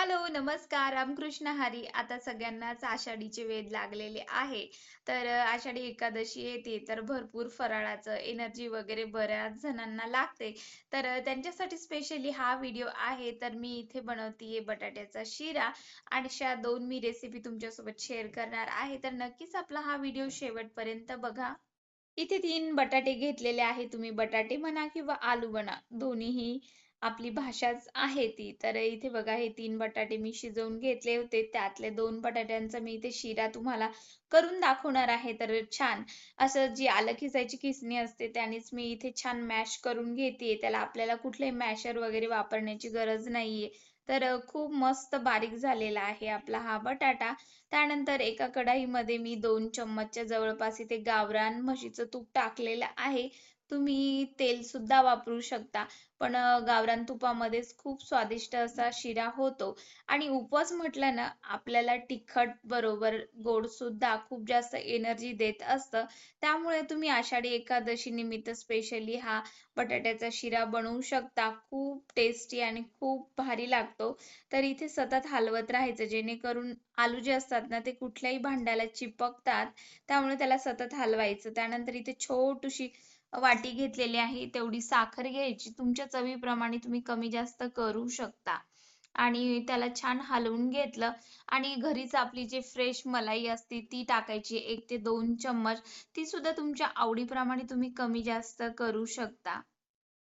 Hello, नमस्कार, रामकृष्ण हरी. आता सगळ्यांनाच आषाढीचे वेध लागलेले आहे. तर आषाढी एकादशी येते तर भरपूर फराळाचं एनर्जी वगैरे बऱ्याच जणांना लागते. तर त्यांच्यासाठी स्पेशली हा व्हिडिओ आहे. तर मी इथे बनवतीये बटाट्याचा शिरा आणि अशा दोन मी रेसिपी तुमच्यासोबत शेअर करणार आहे. तर नक्कीच आपला हा व्हिडिओ शेवटपर्यंत बघा. इथे तीन बटाटे घेतलेले आहे. तुम्ही बटाटे म्हणा किंवा आलू म्हणा, दोन्हीही आपली भाषाच आहे ती. तर इथे बघा हे तीन बटाटे मी शिजवून घेतले होते. त्यातले दोन बटाट्यांचा मी इथे शिरा तुम्हाला करून दाखवणार आहे. तर छान असं जी आलं खिसायची किसणी असते त्यानेच मी इथे छान मॅश करून घेते त्याला आपल्याला कुठले मॅशर वगैरे वापरण्याची गरज नाहीये. तर खूप मस्त बारीक झालेला आहे आपला हा बटाटा. त्यानंतर एका कढाईमध्ये मी दोन चम्मचच्या जवळपास इथे गावरान म्हशीचं तूप टाकलेलं आहे. तुम्ही तेल सुद्धा वापरू शकता. पण गावरान तुपामध्येच खूप स्वादिष्ट असा शिरा होतो. आणि उपवास म्हटलं ना, आपल्याला तिखट बरोबर गोड सुद्धा खूप जास्त एनर्जी देत असतं. त्यामुळे तुम्ही आषाढी एकादशी निमित्त स्पेशली हा बटाट्याचा शिरा बनवू शकता. खूप टेस्टी आणि खूप भारी लागतो. तर इथे सतत हलवत राहायचं जेणेकरून आलू जे असतात ना, ते कुठल्याही भांड्याला चिपकतात. त्यामुळे त्याला सतत हलवायचं. त्यानंतर इथे छोटीशी वाटी घेतलेली आहे. तेवढी साखर घ्यायची. तुमच्या चवीप्रमाणे तुम्ही कमी जास्त करू शकता. आणि त्याला छान हलवून घेतलं आणि घरीच आपली जी फ्रेश मलाई असते ती टाकायची एक ते दोन चम्मच. ती सुद्धा तुमच्या आवडीप्रमाणे तुम्ही कमी जास्त करू शकता.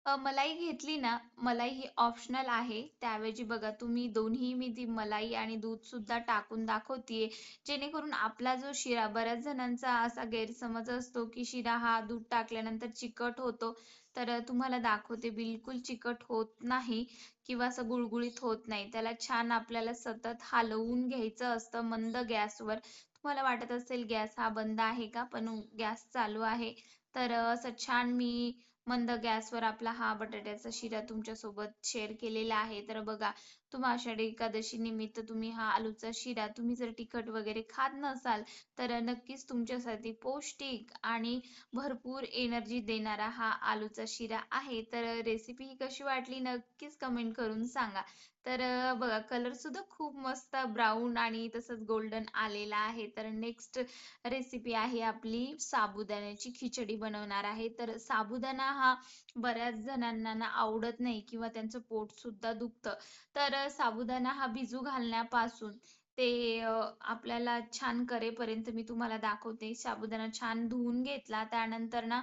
अ, मलाई घेतली ना, मलाई ही ऑप्शनल आहे. त्याऐवजी बघा तुम्ही दोन्ही मी ती मलाई आणि दूध सुद्धा टाकून दाखवतीये. जेणेकरून आपला जो शिरा बऱ्याच जणांचा असा गैरसमज असतो, की शिरा हा दूध टाकल्यानंतर चिकट होतो. तर अ, तुम्हाला दाखवते बिलकुल चिकट होत नाही किंवा असं गुळगुळीत होत नाही. त्याला छान आपल्याला सतत हलवून घ्यायचं असतं मंद गॅसवर. तुम्हाला वाटत असेल गॅस हा बंद आहे का? पण गॅस चालू आहे. तर अ, असं छान मी मंद गॅसवर आपला हा बटाट्याचा शिरा तुमच्यासोबत शेअर केलेला आहे. तर बघा, तुम्हा आषाढी एकादशी निमित्त तुम्ही हा आलूचा शिरा तुम्ही जर तिखट वगैरे खात नसाल, तर नक्कीच तुमच्यासाठी पौष्टिक आणि भरपूर एनर्जी देणारा हा आलूचा शिरा आहे. तर रेसिपी ही कशी वाटली नक्कीच कमेंट करून सांगा. तर बघा कलर सुद्धा खूप मस्त ब्राऊन आणि तसंच गोल्डन आलेला आहे. तर नेक्स्ट रेसिपी आहे आपली साबुदाण्याची खिचडी बनवणार आहे. तर साबुदाणा हा बऱ्याच जणांना आवडत नाही किंवा त्यांचं पोट सुद्धा दुखतं. तर आपल्याला साबुदाणा हा भिजू घालण्यापासून ते आपल्याला छान करेपर्यंत मी तुम्हाला दाखवते. साबुदाणा छान धुवून घेतला. त्यानंतर ना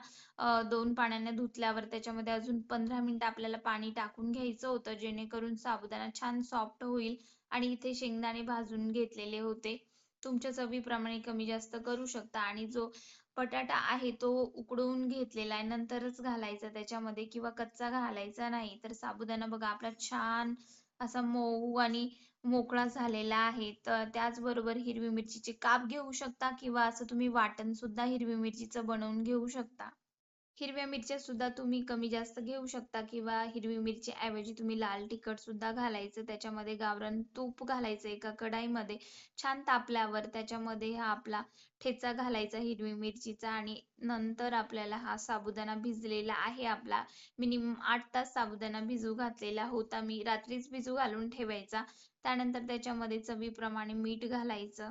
दोन पाण्याने धुतल्यावर त्याच्यामध्ये अजून 15 मिनिटं आपल्याला पाणी टाकून घ्यायचं होतं. जेणेकरून साबुदाणा छान सॉफ्ट होईल आणि इथे शेंगदाणे भाजून घेतलेले होते. तुमच्या चवीप्रमाणे कमी जास्त करू शकता आणि जो बटाटा आहे तो उकडवून घेतलेला आहे. नंतरच घालायचा त्याच्यामध्ये किंवा कच्चा घालायचा नाही. तर साबुदाणा बघा आपला छान असा मऊ आणि मोकळा झालेला आहे. तर त्याचबरोबर हिरवी मिरचीचे काप घेऊ शकता किंवा असं तुम्ही वाटण सुद्धा हिरवी मिरचीचं बनवून घेऊ शकता. हिरव्या मिरच्या सुद्धा तुम्ही कमी जास्त घेऊ शकता किंवा हिरवी मिरची ऐवजी तुम्ही लाल तिखट सुद्धा घालायचं. त्याच्यामध्ये गावरान तूप घालायचं एका कढाईमध्ये छान तापल्यावर त्याच्यामध्ये हा आपला ठेचा घालायचा हिरवी मिरचीचा आणि नंतर आपल्याला हा साबुदाणा भिजलेला आहे आपला. मिनिमम आठ तास साबुदाणा भिजू घातलेला होता मी. रात्रीच भिजू घालून ठेवायचा. त्यानंतर त्याच्यामध्ये चवीप्रमाणे मीठ घालायचं.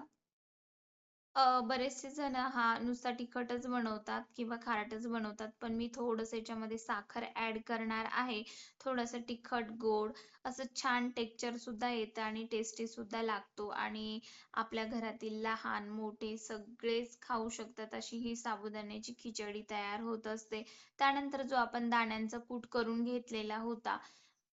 बरेचसे जण हा नुसता तिखटच बनवतात किंवा खारटच बनवतात. पण मी थोडंसं याच्यामध्ये साखर ऍड करणार आहे. थोडंसं तिखट, गोड असं छान टेक्चर सुद्धा येतं आणि टेस्टी सुद्धा लागतो आणि आपल्या घरातील लहान, मोठे सगळेच खाऊ शकतात अशी ही साबुदाण्याची खिचडी तयार होत असते. त्यानंतर जो आपण दाण्यांचा कूट करून घेतलेला होता,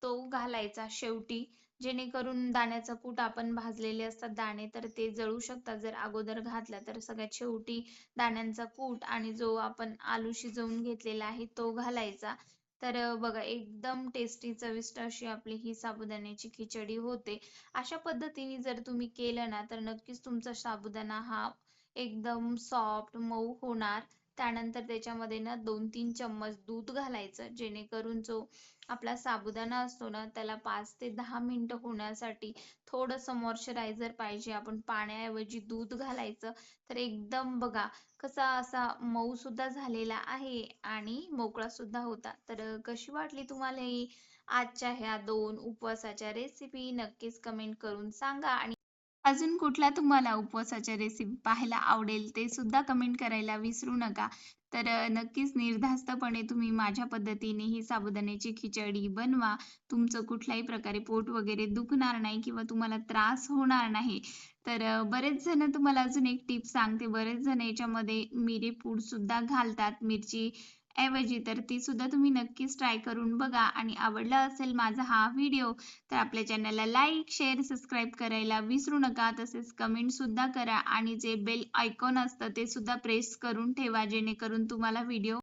तो घालायचा शेवटी. जेणेकरून दाण्याचा कूट आपण भाजलेले असतात दाणे तर ते जळू शकतात जर अगोदर घातला तर सगळ्यात शेवटी दाण्यांचा कूट आणि जो आपण आलू शिजवून घेतलेला आहे तो घालायचा. तर बघा एकदम टेस्टी चविष्ट अशी आपली ही साबुदाण्याची खिचडी होते. अशा पद्धतीने जर तुम्ही केलं ना तर नक्कीच तुमचा साबुदाणा हा एकदम सॉफ्ट, मऊ होणार. त्यानंतर त्याच्यामध्ये ना 2-3 चम्मच दूध घालायचं जेणेकरून जो आपला साबुदाणा असतो ना त्याला पाच ते दहा मिनिटं होण्यासाठी थोडंसं मॉइश्चरायझर पाहिजे. आपण पाण्याऐवजी दूध घालायचं. तर एकदम बघा कसा असा मऊ सुद्धा झालेला आहे आणि मोकळा सुद्धा होता. तर कशी वाटली तुम्हाला ही आजच्या ह्या दोन उपवासाच्या रेसिपी नक्कीच कमेंट करून सांगा आणि अजून कुठला तुम्हाला उपवासाच्या रेसिपी पाहायला आवडेल ते सुद्धा कमेंट करायला विसरू नका. तर नक्कीच निर्धास्तपणे तुम्ही माझ्या पद्धतीने ही साबुदाण्याची खिचडी बनवा. तुमचं कुठल्याही प्रकारे पोट वगैरे दुखणार नाही किंवा तुम्हाला त्रास होणार नाही. तर बरेच जण तुम्हाला अजून एक टिप सांगते. बरेच जण याच्यामध्ये मिरी पूड सुद्धा घालतात. मिरची ऐवजी तर ती सुद्धा तुम्ही नक्कीच ट्राय करून बघा. आणि आवडला असेल माझा हा व्हिडिओ तर आपल्या चॅनलला लाईक शेअर सबस्क्राईब करायला विसरू नका. तसेच कमेंट सुद्धा करा. आणि जे बेल आयकॉन असतं ते सुद्धा प्रेस करून ठेवा जेणेकरून तुम्हाला व्हिडिओ